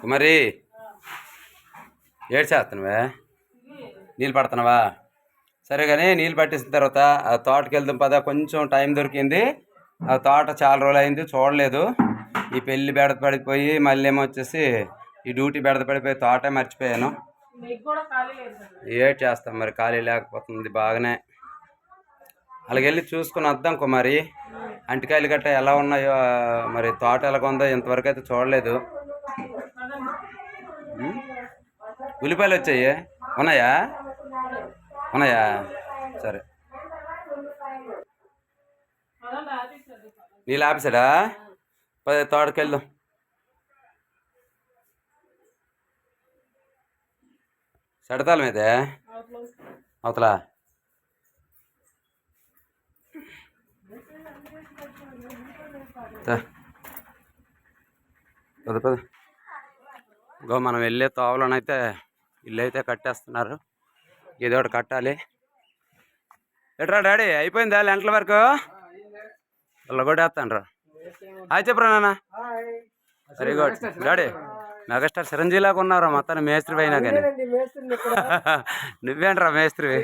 కుమారి ఏడు చేస్తున్నావా నీళ్ళు పడుతున్నావా? సరే కానీ నీళ్ళు పట్టేసిన తర్వాత ఆ తోటకి వెళ్దాం పదా కొంచెం టైం దొరికింది. ఆ తోట చాలా రోజులు అయింది చూడలేదు. ఈ పెళ్ళి బెడద పడిపోయి మళ్ళీ ఏమో వచ్చేసి ఈ డ్యూటీ బెడద పడిపోయి తోటే మర్చిపోయాను. ఏడ్ చేస్తాం మరి ఖాళీ లేకపోతుంది బాగానే. అలాగెళ్ళి చూసుకుని వద్దాం కుమారి. అంటికాయలు గట్ట ఎలా ఉన్నాయో మరి తోట ఎలాగ ఉందో ఇంతవరకు అయితే చూడలేదు. ఉల్లిపాయలు వచ్చాయి? ఉన్నాయా? ఉన్నాయా? సరే. నీళ్ళు ఆపేసాడా పది తోటకి సడతాల మీద? మీదే అవతల పద పద. ఇగో మనం వెళ్ళే తోవలోనైతే ఇల్లు అయితే కట్టేస్తున్నారు. ఏదో ఒకటి కట్టాలి. ఎట్రా డాడీ అయిపోయిందా లెంట్ల వరకు? వాళ్ళు కూడా వేస్తాను రా హాయ్ చెప్పరా నాన్న. వెరీ గుడ్ డాడీ మెగాస్టార్ చిరంజీవిలాగా ఉన్నారా? మొత్తాన్ని మేస్త్రి అయినా కానీ. నువ్వేంట్రా మేస్త్రివి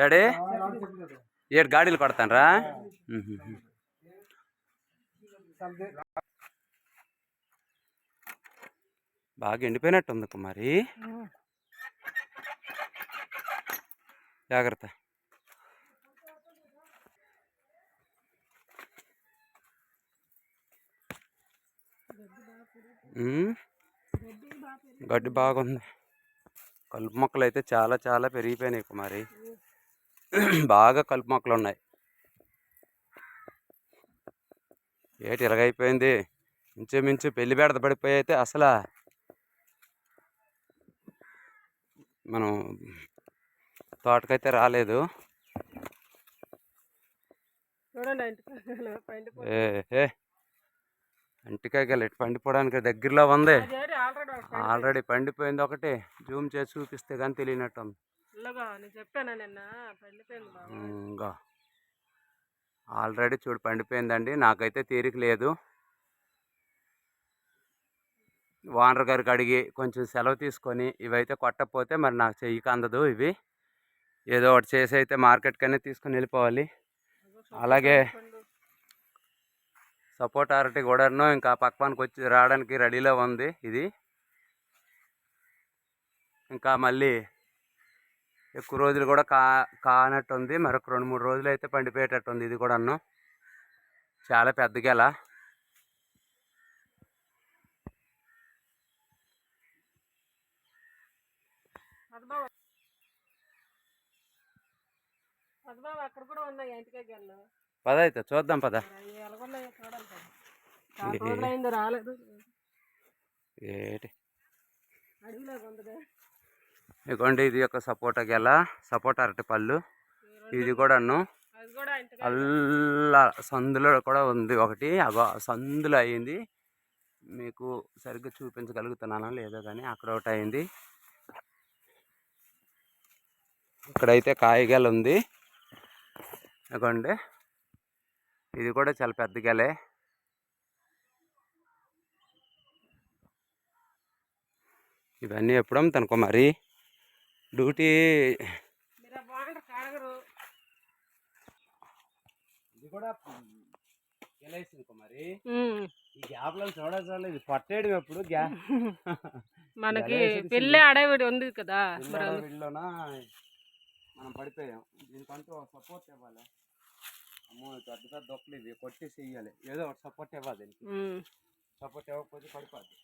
డాడీ ఏడు గాడీలు కొడతానరా బాగా ఎండిపోయినట్టుంది కుమారి జాగ్రత్త. గడ్డి బాగుంది. కలుపు మొక్కలు అయితే చాలా చాలా పెరిగిపోయినాయి కుమారి బాగా కలుపు మొక్కలు ఉన్నాయి ఏటి ఇరగైపోయింది ఇంచుమించు పెళ్ళి బెడద పడిపోయి అయితే అసలు మనం తోటకైతే రాలేదు. అంటికాయలు ఎటు పండిపోవడానికి దగ్గరలో ఉంది. ఆల్రెడీ పండిపోయింది ఒకటి. జూమ్ చేసి చూపిస్తే కానీ తెలియనట్టు ఇంకా ఆల్రెడీ చూడు పండిపోయిందండి. నాకైతే తీరిక లేదు. ఓనర్ గారికి అడిగి కొంచెం సెలవు తీసుకొని ఇవైతే కొట్టకపోతే మరి నాకు చెయ్యికి అందదు ఇవి. ఏదో ఒకటి చేసి అయితే మార్కెట్కనే తీసుకొని వెళ్ళిపోవాలి. అలాగే సపోర్ట్ అరటి కూడాను ఇంకా పక్కపానికి వచ్చి రావడానికి రెడీలో ఉంది ఇది. ఇంకా మళ్ళీ ఎక్కువ రోజులు కూడా కా కానట్టు ఉంది మరొక రెండు మూడు రోజులు అయితే పండిపోయేటట్టు ఉంది ఇది కూడాను. చాలా పెద్ద గెల. పద్మావ. పద్మావ అక్కడ కూడా ఉన్నాయి ఇంటికి గెల్లు పద అయితే చూద్దాం పద. ఎలాగున్నాయో చూడాలి అయింది రాలేదు. ఏటి? ఇదిగోండి ఇది ఒక సపోటా గెల సపోటా అరటి పళ్ళు ఇది కూడాను అల్లా సందులో కూడా ఉంది ఒకటి. అగో సందులో అయింది. మీకు సరిగ్గా చూపించగలుగుతున్నానా? లేదో కానీ అక్కడ ఒకటి అయింది. ఇక్కడైతే కాయగల ఉంది. ఇదిగోండి. ఇది కూడా చాలా పెద్ద గెలే. ఇవన్నీ ఎప్పుడు అమ్ముతానుకో మరి? డ్యూటీ మీరు బాగుంటారు కాడగరు ఇది కూడా గెలేసింది మరి? ఈ గ్యాప్లో చూడ చూడలేదు పట్టేయడం ఎప్పుడు? గ్యాప్ మనకి పెళ్ళి అడవిడి ఉంది కదా. మనం పడిపోయాం. దీనికంటూ సపోర్ట్ ఇవ్వాలి. అమ్మో పెద్ద పెద్ద దొక్కలు ఇవి కొట్టేసి ఇవ్వాలి ఏదో ఒకటి సపోర్ట్ ఇవ్వాలి దీనికి. సపోర్ట్ ఇవ్వకపోతే పడిపోద్ది.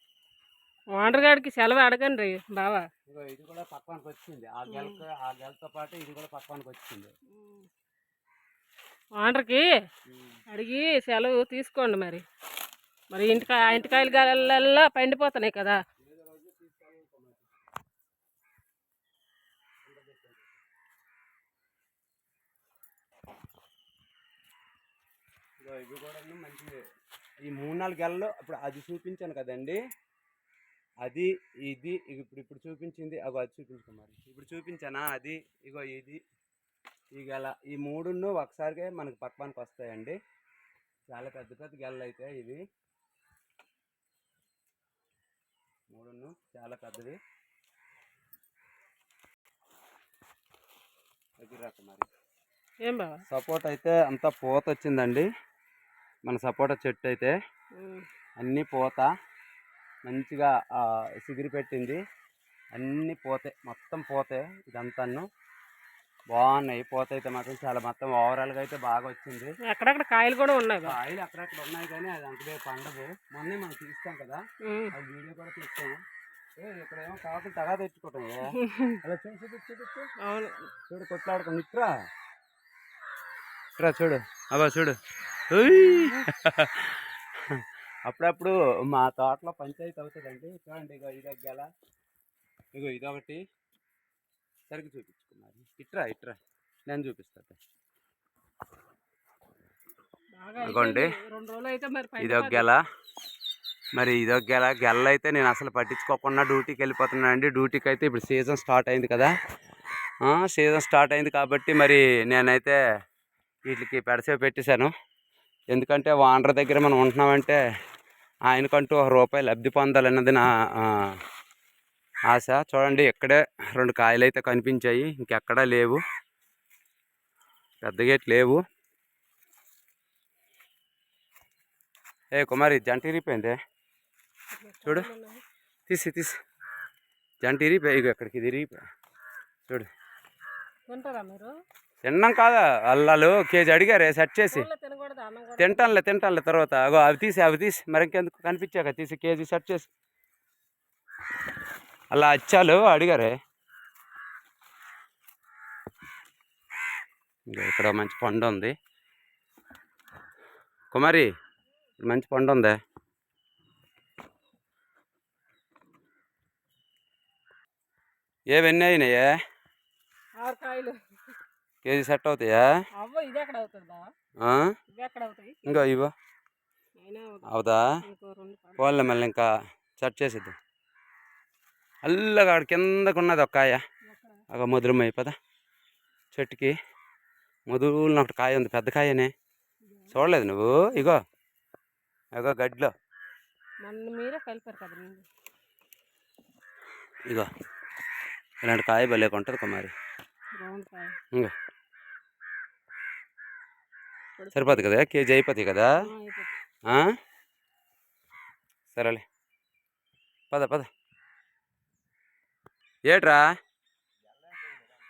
ఓనర్ గారికి సెలవు అడగండి బావా. ఇగో ఇది కూడా పక్కనికి వచ్చింది. ఆ గెలక ఆ గెలతో పాటు ఇది కూడా పక్కనికి వచ్చింది. ఓనర్కి అడిగి సెలవు తీసుకోండి మరి. మరి ఇంటికా ఇంటికాయలు గల్లా పండిపోతున్నాయి కదా. ఇగో ఇవి కూడా మంచి ఈ మూడు నాలుగు గెలలో ఇప్పుడు అది చూపించాను కదండి. అది ఇది ఇప్పుడు ఇప్పుడు చూపించింది. అగో అది చూపించుకో మరి. ఇప్పుడు చూపించానా? అది ఇగో ఇది ఈ గెల ఈ మూడును ఒకసారిగా మనకి పక్కపానికి వస్తాయండి. చాలా పెద్ద పెద్ద గెలలు అయితే ఇవి. మూడును చాలా పెద్దది ఎదురాక మరి. సపోర్ట్ అయితే అంతా పూత వచ్చిందండి మన సపోటా చెట్టు అయితే. అన్నీ పూత మంచిగా సిగిరి పెట్టింది. అన్నీ పోతే మొత్తం పోతే ఇదంతాను. బాగున్నాయి. పూత అయితే మాత్రం చాలా మొత్తం ఓవరాల్గా అయితే బాగా వచ్చింది. అక్కడక్కడ కాయలు కూడా ఉన్నాయి ఆయిల్ అక్కడక్కడ ఉన్నాయి కానీ అది అంతదే పండదు మొన్నే మనం తీస్తాం కదా. అది వీడియో కూడా తీస్తాము ఏ ఇక్కడ ఏమో కాకుండా తగా తెచ్చుకోవటం? అలా చూడు చూడు చూడు అవును. చూడు కొట్లాడుకో. ఇట్రా ఇట్రా చూడు. అబ్బా చూడు. అప్పుడప్పుడు మా తోటలో పంచాయతీ అవుతుందండి. చూడండి ఇగో ఇదో గెల ఇగో ఇదొకటి. సరిగ్గా చూపించుకున్నారు ఇట్రా ఇట్రా. నేను చూపిస్తాను ఇదిగోండి. అయిపోయింది. రెండు రోజులు అయితే మరి పైన ఇదొక గెల. మరి ఇదొక గెల. గెల అయితే నేను అసలు పట్టించుకోకుండా డ్యూటీకి వెళ్ళిపోతున్నాను అండి డ్యూటీకి అయితే ఇప్పుడు సీజన్ స్టార్ట్ అయింది కదా. సీజన్ స్టార్ట్ అయింది కాబట్టి మరి నేనైతే వీటికి పెడసే పెట్టేశాను. ఎందుకంటే వానర్ దగ్గర మనం ఉంటున్నామంటే ఆయనకంటూ ఒక రూపాయి లబ్ధి పొందాలన్నది నా ఆశ. చూడండి ఇక్కడే రెండు కాయలు అయితే కనిపించాయి. ఇంకెక్కడా లేవు. పెద్ద గేట్ లేవు. ఏ కుమారి జంట ఇరిగిపోయిందే? చూడు. తీసి తీసి. జంట ఇరిగిపోయి ఇక్కడికి ఇది ఇరిగిపోయి చూడు. తిన్నాం కాదా? అల్లాలు కేజీ అడిగారే సెట్ చేసి. తింటానులే తింటానులే తర్వాత. అగో అవి తీసి అవి తీసి. మరి ఇంకెందుకు కనిపించాక తీసి కేజీ సెట్ చేసి. అలా అచ్చాలు అడిగారే. ఇక్కడ మంచి పండు ఉంది. కుమారి మంచి పండు ఉందే. ఏవన్నీ అయినాయే? ఆరు కాయలు. కేజీ సెట్ అవుతాయా? ఇవి ఇంకో. అవుదా రెండు పళ్ళు. పోన్లే మళ్ళీ ఇంకా సెట్ చేసిద్దాం. అల్లగా ఆడ కిందకు ఉన్నది ఒక కాయ? ఒక మధురమై పద చెట్టుకి. మధురులు ఒకటి కాయ ఉంది పెద్ద కాయనే. చూడలేదు నువ్వు? ఇగో. ఇగో గడ్డిలో. ఇగో. ఇలాంటి కాయ భలే ఉంటుంది కుమారి. ఇంకో. సరిపోతుంది కదా? కేజీ అయిపోతాయి కదా? సరేలే. పద పద. ఏట్రా?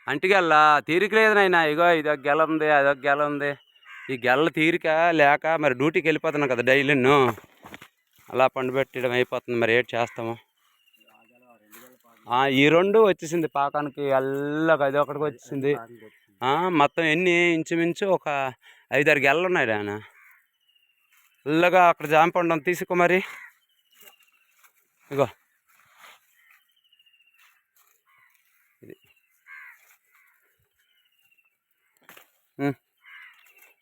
అంటిగల్లా? తీరిక లేదు నాయన. ఇగో ఇదొక గెల ఉంది అదొక గెల ఉంది. ఈ గెల తీరిక లేక మరి డ్యూటీకి వెళ్ళిపోతున్నాం కదా డైలీ అలా పండు పెట్టడం అయిపోతుంది మరి ఏటి చేస్తాము? ఈ రెండు వచ్చేసింది పాకానికి. అల్లగా అది ఒకటికి వచ్చేసింది మొత్తం ఎన్ని ఇంచుమించు ఒక ఐదారు గెలలు ఉన్నాయి ఆయన. అల్లగా అక్కడ జాంపండు తీసుకో మరి. ఇగో.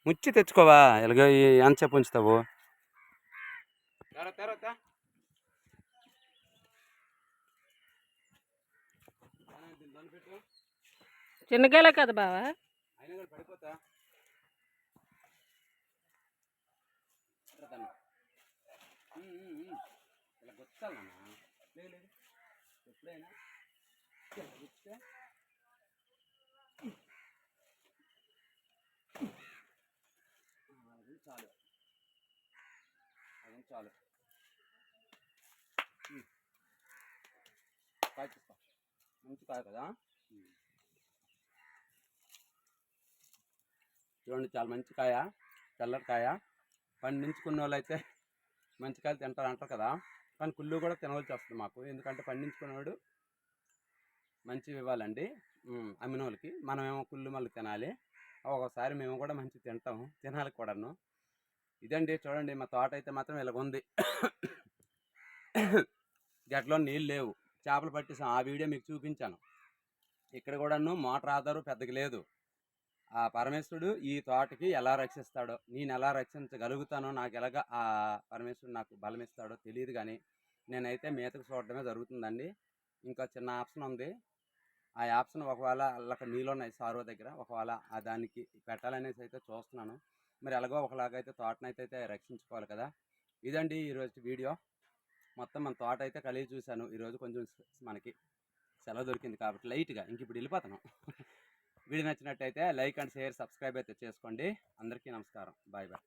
ముచ్చి తెచ్చుకోవా? ఇలాగ ఎంతసేపు ఉంచుతావు. చిన్న గేలే కదా బావా. పడిపోతా? ఇలా గుచ్చాలన్నా? లేదు లేదు. ఎప్పుడైనా ఇలా గుచ్చితే అది చాలు. అది చాలు. కాయ చూస్తా మంచి కాయ కదా. చూడండి చాలా మంచి కాయ. తెల్లటి కాయ. పండించుకున్న వాళ్ళు అయితే మంచికాయలు తింటారు అంటారు కదా. కానీ కుళ్ళు కూడా తినవలసి వస్తుంది మాకు. ఎందుకంటే పండించుకునేవాడు మంచివి ఇవ్వాలండి. అమ్మిన వాళ్ళకి మనమేమో కుళ్ళు మళ్ళీ తినాలి. ఒకసారి మేము కూడా మంచి తింటాము తినాలి కూడాను. ఇదండి చూడండి మా తోట అయితే మాత్రం ఇలాగ ఉంది. గట్లో నీళ్ళు లేవు. చేపలు పట్టేసాం. ఆ వీడియో మీకు చూపించాను. ఇక్కడ కూడాను మోటార్ ఆధారు పెద్దగా లేదు. ఆ పరమేశ్వరుడు ఈ తోటకి ఎలా రక్షిస్తాడో నేను ఎలా రక్షించగలుగుతానో నాకు ఎలాగ ఆ పరమేశ్వరుడు నాకు బలం ఇస్తాడో తెలియదు కానీ నేనైతే మేతకు చూడడమే జరుగుతుందండి. ఇంకా చిన్న ఆప్షన్ ఉంది. ఆ ఆప్షన్ ఒకవేళ అలా నీళ్ళు ఉన్నాయి సారో దగ్గర ఒకవేళ ఆ దానికి పెట్టాలనేసి అయితే చూస్తున్నాను. మరి ఎలాగో ఒకలాగైతే తోటనైతే అయితే రక్షించుకోవాలి కదా. ఇదండి ఈరోజు వీడియో. మొత్తం మన తోట అయితే కలిగి చూశాను. ఈరోజు కొంచెం మనకి సెలవు దొరికింది కాబట్టి లైట్గా. ఇంక ఇప్పుడు వెళ్ళిపోతాను. వీడియో నచ్చినట్టయితే లైక్ అండ్ షేర్ సబ్స్క్రైబ్ అయితే చేసుకోండి. అందరికీ నమస్కారం. Bye bye.